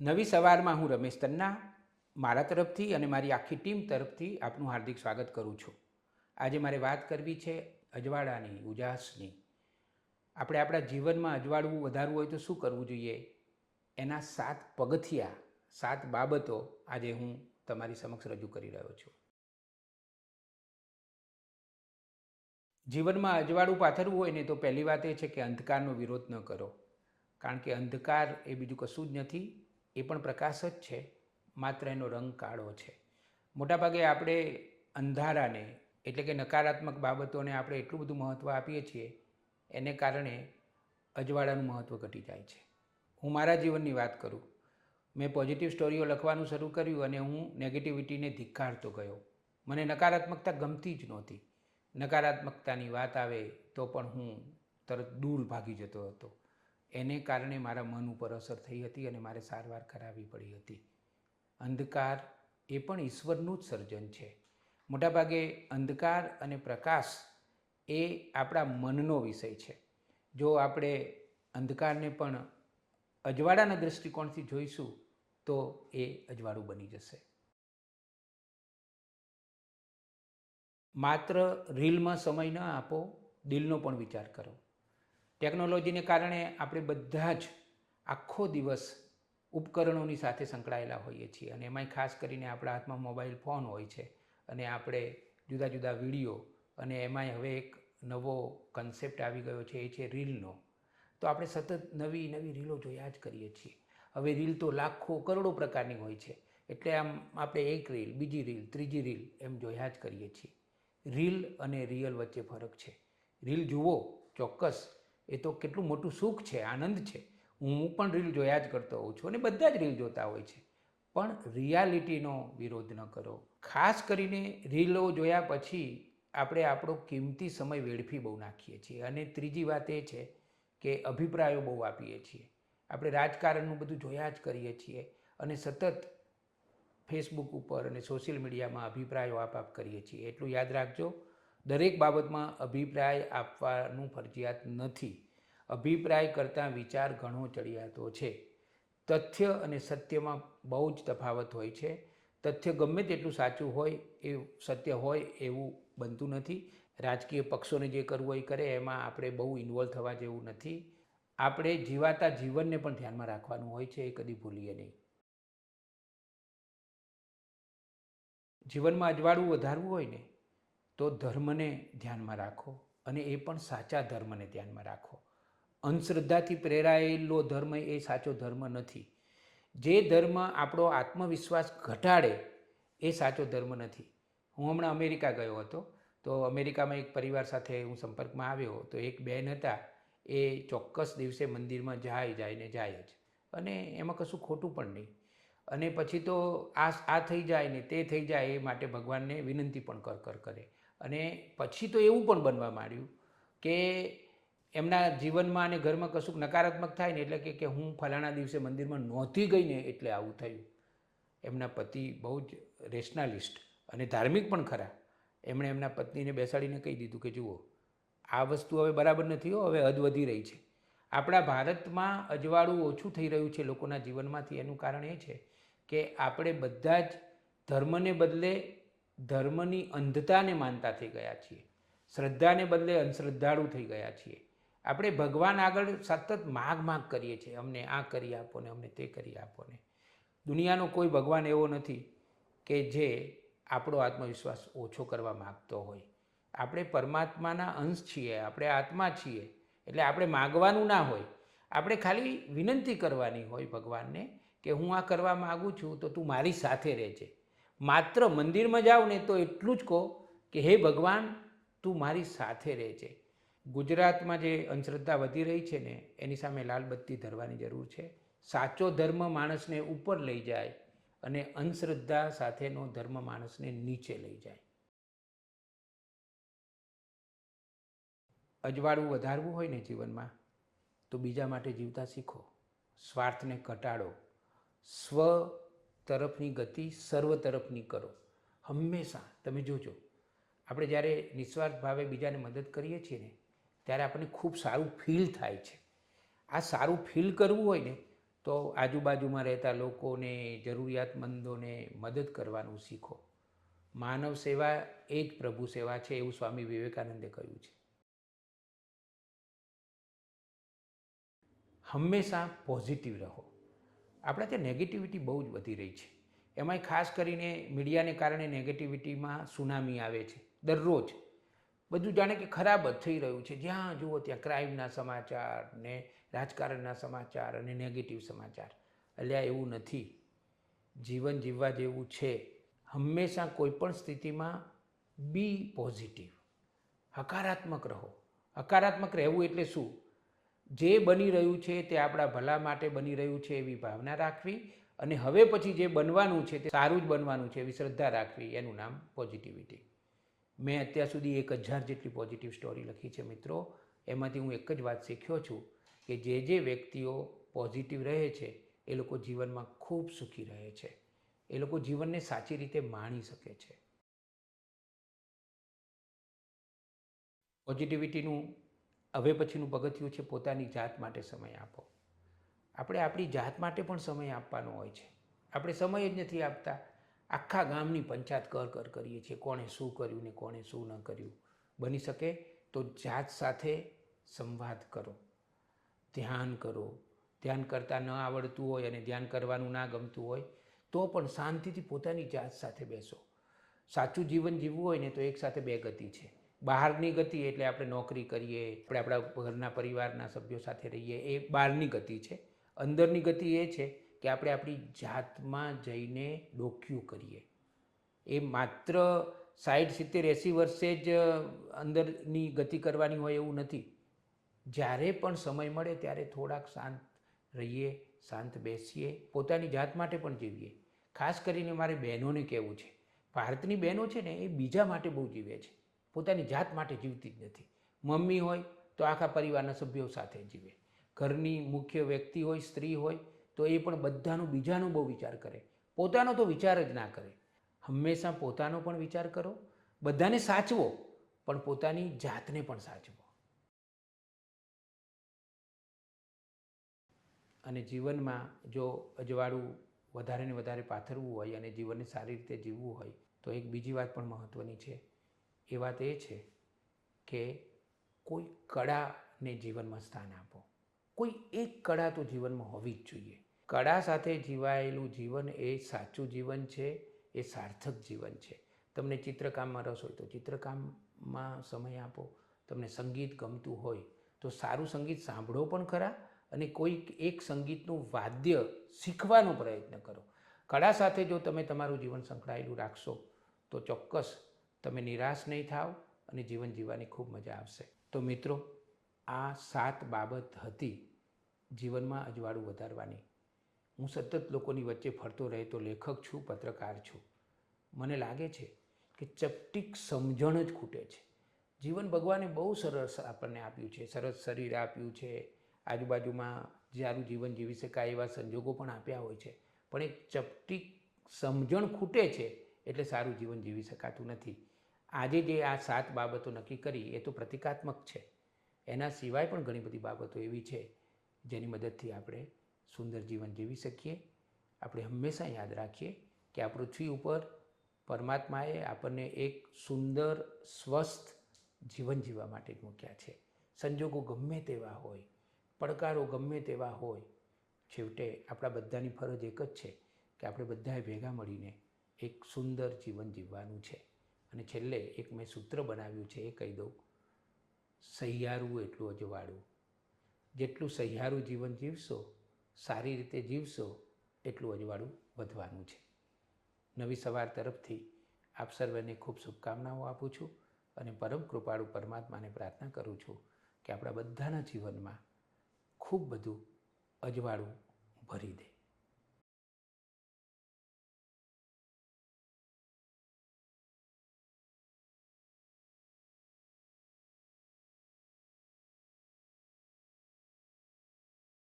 નવી સવારમાં હું રમેશ તન્ના, મારા તરફથી અને મારી આખી ટીમ તરફથી આપનું હાર્દિક સ્વાગત કરું છું. આજે મારે વાત કરવી છે અજવાળાની, ઉજાસની. આપણે આપણા જીવનમાં અજવાળવું વધારવું હોય તો શું કરવું જોઈએ? એના સાત પગથિયા, સાત બાબતો આજે હું તમારી સમક્ષ રજૂ કરી રહ્યો છું. જીવનમાં અજવાળું પાથરવું હોય ને તો પહેલી વાત એ છે કે અંધકારનો વિરોધ ન કરો. કારણ કે અંધકાર એ બીજું કશું જ નથી એ પણ પ્રકાશ જ છે, માત્ર એનો રંગ કાળો છે. મોટાભાગે આપણે અંધારાને, એટલે કે નકારાત્મક બાબતોને આપણે એટલું બધું મહત્ત્વ આપીએ છીએ, એને કારણે અજવાળાનું મહત્ત્વ ઘટી જાય છે. હું મારા જીવનની વાત કરું. મેં પોઝિટિવ સ્ટોરીઓ લખવાનું શરૂ કર્યું અને હું નેગેટિવિટીને ધિક્કારતો ગયો. મને નકારાત્મકતા ગમતી જ નહોતી. નકારાત્મકતાની વાત આવે તો પણ હું તરત દૂર ભાગી જતો હતો. એને કારણે મારા મન ઉપર અસર થઈ હતી અને મારે સારવાર કરાવવી પડી હતી. અંધકાર એ પણ ઈશ્વરનું જ સર્જન છે. મોટાભાગે અંધકાર અને પ્રકાશ એ આપણા મનનો વિષય છે. જો આપણે અંધકારને પણ અજવાળાના દૃષ્ટિકોણથી જોઈશું, તો એ અજવાળું બની જશે. માત્ર રીલમાં સમય ન આપો, દિલનો પણ વિચાર કરો. ટેકનોલોજીને કારણે આપણે બધા જ આખો દિવસ ઉપકરણોની સાથે સંકળાયેલા હોઈએ છીએ અને એમાંય ખાસ કરીને આપણા હાથમાં મોબાઈલ ફોન હોય છે અને આપણે જુદા જુદા વીડિયો અને એમાંય હવે એક નવો કન્સેપ્ટ આવી ગયો છે એ છે રીલનો. તો આપણે સતત નવી નવી રીલો જોયા જ કરીએ છીએ. હવે રીલ તો લાખો કરોડો પ્રકારની હોય છે. એટલે આમ આપણે એક રીલ, બીજી રીલ, ત્રીજી રીલ એમ જોયા જ કરીએ છીએ. રીલ અને રિયલ વચ્ચે ફરક છે. રીલ જુઓ ચોક્કસ એ તો કેટલું મોટું સુખ છે, આનંદ છે. હું પણ રીલ જોયા જ કરતો હોઉં છું અને બધા જ રીલ જોતા હોય છે. પણ રિયાલિટીનો વિરોધ ન કરો. ખાસ કરીને રીલો જોયા પછી આપણે આપણો કિંમતી સમય વેડફી બહુ નાખીએ છીએ. અને ત્રીજી વાત એ છે કે અભિપ્રાયો બહુ આપીએ છીએ. આપણે રાજકારણનું બધું જોયા જ કરીએ છીએ અને સતત ફેસબુક ઉપર અને સોશિયલ મીડિયામાં અભિપ્રાયો આપ આપ કરીએ છીએ. એટલું યાદ રાખજો. દરેક બાબતમાં અભિપ્રાય આપવાનું ફરજિયાત નથી. અભિપ્રાય કરતાં વિચાર ઘણો ચડિયાતો છે. તથ્ય અને સત્યમાં બહુ જ તફાવત હોય છે. તથ્ય ગમે તેટલું સાચું હોય એ સત્ય હોય એવું બનતું નથી. રાજકીય પક્ષોને જે કરવું હોય કરે, એમાં આપણે બહુ ઇન્વોલ્વ થવા જેવું નથી. આપણે જીવાતા જીવનને પણ ધ્યાનમાં રાખવાનું હોય છે, એ કદી ભૂલીએ નહીં. જીવનમાં અજવાળું વધારવું હોય ને તો ધર્મને ધ્યાનમાં રાખો અને એ પણ સાચા ધર્મને ધ્યાનમાં રાખો. અંધશ્રદ્ધાથી પ્રેરાયેલો ધર્મ એ સાચો ધર્મ નથી. જે ધર્મ આપણો આત્મવિશ્વાસ ઘટાડે એ સાચો ધર્મ નથી. હું હમણાં અમેરિકા ગયો હતો, તો અમેરિકામાં એક પરિવાર સાથે હું સંપર્કમાં આવ્યો તો એક બેન હતા, એ ચોક્કસ દિવસે મંદિરમાં જાય જાય ને જાય જ. અને એમાં કશું ખોટું પણ નહીં. અને પછી તો આ આ થઈ જાય ને તે થઈ જાય એ માટે ભગવાનને વિનંતી પણ કર કર, કરે. અને પછી તો એવું પણ બનવા માંડ્યું કે એમના જીવનમાં અને ઘરમાં કશુંક નકારાત્મક થાય ને એટલે કે કે હું ફલાણા દિવસે મંદિરમાં નહોતી ગઈ ને એટલે આવું થયું. એમના પતિ બહુ જ રેશનાલિસ્ટ અને ધાર્મિક પણ ખરા. એમણે એમના પત્નીને બેસાડીને કહી દીધું કે, જુઓ, આ વસ્તુ હવે બરાબર નથી હો, હવે હદ વધી રહી છે. આપણા ભારતમાં અજવાળું ઓછું થઈ રહ્યું છે લોકોના જીવનમાંથી, એનું કારણ એ છે કે આપણે બધા જ ધર્મને બદલે ધર્મની અંધતાને માનતા થઈ ગયા છીએ. શ્રદ્ધાને બદલે અંધશ્રદ્ધાળુ થઈ ગયા છીએ. આપણે ભગવાન આગળ સતત માગ માગ કરીએ છીએ. અમને આ કરી આપો ને અમને તે કરી આપો ને. દુનિયાનો કોઈ ભગવાન એવો નથી કે જે આપણો આત્મવિશ્વાસ ઓછો કરવા માગતો હોય. આપણે પરમાત્માના અંશ છીએ, આપણે આત્મા છીએ, એટલે આપણે માગવાનું ના હોય. આપણે ખાલી વિનંતી કરવાની હોય ભગવાનને કે હું આ કરવા માગું છું તો તું મારી સાથે રહેજે. માત્ર મંદિરમાં જાઓ ને તો એટલું જ કહો કે હે ભગવાન, તું મારી સાથે રહેજે ગુજરાતમાં જે અંધશ્રદ્ધા વધી રહી છે ને, એની સામે લાલબત્તી ધરવાની જરૂર છે. સાચો ધર્મ માણસને ઉપર લઈ જાય અને અંધશ્રદ્ધા સાથેનો ધર્મ માણસને નીચે લઈ જાય. અજવાળું વધારવું હોય ને જીવનમાં, તો બીજા માટે જીવતા શીખો. સ્વાર્થને ઘટાડો. સ્વ તરફની ગતિ સર્વ તરફની કરો. હંમેશા, તમે જોજો. આપણે જ્યારે નિસ્વાર્થ ભાવે બીજાને મદદ કરીએ છીએ ને, ત્યારે આપણને ખૂબ સારું ફીલ થાય છે. આ સારું ફીલ કરવું હોય ને, તો આજુબાજુમાં રહેતા લોકોને, જરૂરિયાતમંદોને મદદ કરવાનું શીખો. માનવ સેવા એ જ પ્રભુ સેવા છે એવું સ્વામી વિવેકાનંદે કહ્યું છે. હંમેશા પોઝિટિવ રહો. આપણે ત્યાં નેગેટિવિટી બહુ જ વધી રહી છે. એમાંય ખાસ કરીને મીડિયાને કારણે નેગેટિવિટીમાં સુનામી આવે છે, દરરોજ. બધું જાણે કે ખરાબ જ થઈ રહ્યું છે. જ્યાં જુઓ ત્યાં ક્રાઇમના સમાચાર ને રાજકારણના સમાચાર અને નેગેટિવ સમાચાર. અલ્યા એવું નથી. જીવન જીવવા જેવું છે. હંમેશા કોઈ પણ સ્થિતિમાં બી પોઝિટિવ હકારાત્મક રહો. હકારાત્મક રહેવું એટલે શું? જે બની રહ્યું છે તે આપણા ભલા માટે બની રહ્યું છે એવી ભાવના રાખવી અને હવે પછી જે બનવાનું છે તે સારું જ બનવાનું છે એવી શ્રદ્ધા રાખવી, એનું નામ પોઝિટિવિટી મેં અત્યાર સુધી એક હજાર જેટલી પોઝિટિવ સ્ટોરી લખી છે મિત્રો. એમાંથી હું એક જ વાત શીખ્યો છું કે જે જે વ્યક્તિઓ પોઝિટિવ રહે છે, એ લોકો જીવનમાં ખૂબ સુખી રહે છે. એ લોકો જીવનને સાચી રીતે માણી શકે છે. પોઝિટિવિટીનું હવે પછીનું પગથિયું છે, પોતાની જાત માટે સમય આપો. આપણે આપણી જાત માટે પણ સમય આપવાનો હોય છે. આપણે સમય જ નથી આપતા. આખા ગામની પંચાયત કર કર કરીએ છીએ, કોણે શું કર્યું ને કોણે શું ન કર્યું. બની શકે તો જાત સાથે સંવાદ કરો. ધ્યાન કરો. ધ્યાન કરતાં ન આવડતું હોય અને ધ્યાન કરવાનું ના ગમતું હોય, તો પણ શાંતિથી પોતાની જાત સાથે બેસો. સાચું જીવન જીવવું હોય ને તો એક સાથે બે ગતિ છે. બહારની ગતિ એટલે આપણે નોકરી કરીએ, આપણે આપણા ઘરના પરિવારના સભ્યો સાથે રહીએ, એ બહારની ગતિ છે. અંદરની ગતિ એ છે કે આપણે આપણી જાતમાં જઈને ડોક્યું કરીએ. એ માત્ર સાઠ સિત્તેર એંસી વર્ષે જ અંદરની ગતિ કરવાની હોય એવું નથી. જ્યારે પણ સમય મળે ત્યારે થોડાક શાંત રહીએ, શાંત બેસીએ, પોતાની જાત માટે પણ જીવીએ. ખાસ કરીને મારે બહેનોને કહેવું છે. ભારતની બહેનો છે ને એ બીજા માટે બહુ જીવે છે. પોતાની જાત માટે જીવતી જ નથી. મમ્મી હોય તો આખા પરિવારના સભ્યો સાથે જીવે. ઘરની મુખ્ય વ્યક્તિ હોય, સ્ત્રી હોય, તો એ પણ બધાનું બીજાનું બહુ વિચાર કરે. પોતાનો તો વિચાર જ ના કરે. હંમેશા પોતાનો પણ વિચાર કરો. બધાને સાચવો, પણ પોતાની જાતને પણ સાચવો. અને જીવનમાં જો અજવાળું વધારે ને વધારે પાથરવું હોય અને જીવનને સારી રીતે જીવવું હોય, તો એક બીજી વાત પણ મહત્ત્વની છે. એ વાત એ છે કે કોઈ કળાને જીવનમાં સ્થાન આપો. કોઈ એક કળા તો જીવનમાં હોવી જ જોઈએ. કળા સાથે જીવાયેલું જીવન એ સાચું જીવન છે, એ સાર્થક જીવન છે. તમને ચિત્રકામમાં રસ હોય તો ચિત્રકામમાં સમય આપો. તમને સંગીત ગમતું હોય તો સારું સંગીત સાંભળો પણ ખરા અને કોઈક એક સંગીતનું વાદ્ય શીખવાનો પ્રયત્ન કરો. કળા સાથે જો તમે તમારું જીવન સંકળાયેલું રાખશો તો ચોક્કસ તમે નિરાશ નહીં થાવ અને જીવન જીવવાની ખૂબ મજા આવશે. તો મિત્રો, આ સાત બાબત હતી જીવનમાં અજવાળું વધારવાની. હું સતત લોકોની વચ્ચે ફરતો રહેતો લેખક છું, પત્રકાર છું. મને લાગે છે કે ચપટીક સમજણ જ ખૂટે છે. જીવન ભગવાને બહુ સરસ આપણને આપ્યું છે, સરસ શરીર આપ્યું છે. આજુબાજુમાં સારું જીવન જીવી શકાય એવા સંજોગો પણ આપ્યા હોય છે. પણ એક ચપટી સમજણ ખૂટે છે એટલે સારું જીવન જીવી શકાતું નથી. આજે જે આ સાત બાબતો નક્કી કરી, એ તો પ્રતિકાત્મક છે. એના સિવાય પણ ઘણી બધી બાબતો એવી છે, જેની મદદથી આપણે સુંદર જીવન જીવી શકીએ. આપણે હંમેશા યાદ રાખીએ કે આ પૃથ્વી ઉપર પરમાત્માએ આપણને એક સુંદર, સ્વસ્થ જીવન જીવવા માટે મૂક્યા છે. સંજોગો ગમે તેવા હોય, પડકારો ગમે તેવા હોય, છેવટે આપણા બધાની ફરજ એક જ છે કે આપણે બધાએ ભેગા મળીને એક સુંદર જીવન જીવવાનું છે. અને છેલ્લે એક મેં સૂત્ર બનાવ્યું છે, એ કહી દઉં. સહિયારું એટલું અજવાળું જેટલું સહિયારું જીવન જીવશો, સારી રીતે જીવશો, એટલું અજવાળું વધવાનું છે. નવી સવાર તરફથી આપ સર્વેને ખૂબ શુભકામનાઓ આપું છું અને પરમ કૃપાળુ પરમાત્માને પ્રાર્થના કરું છું કે આપણા બધાના જીવનમાં ખૂબ બધું અજવાળું ભરી દે.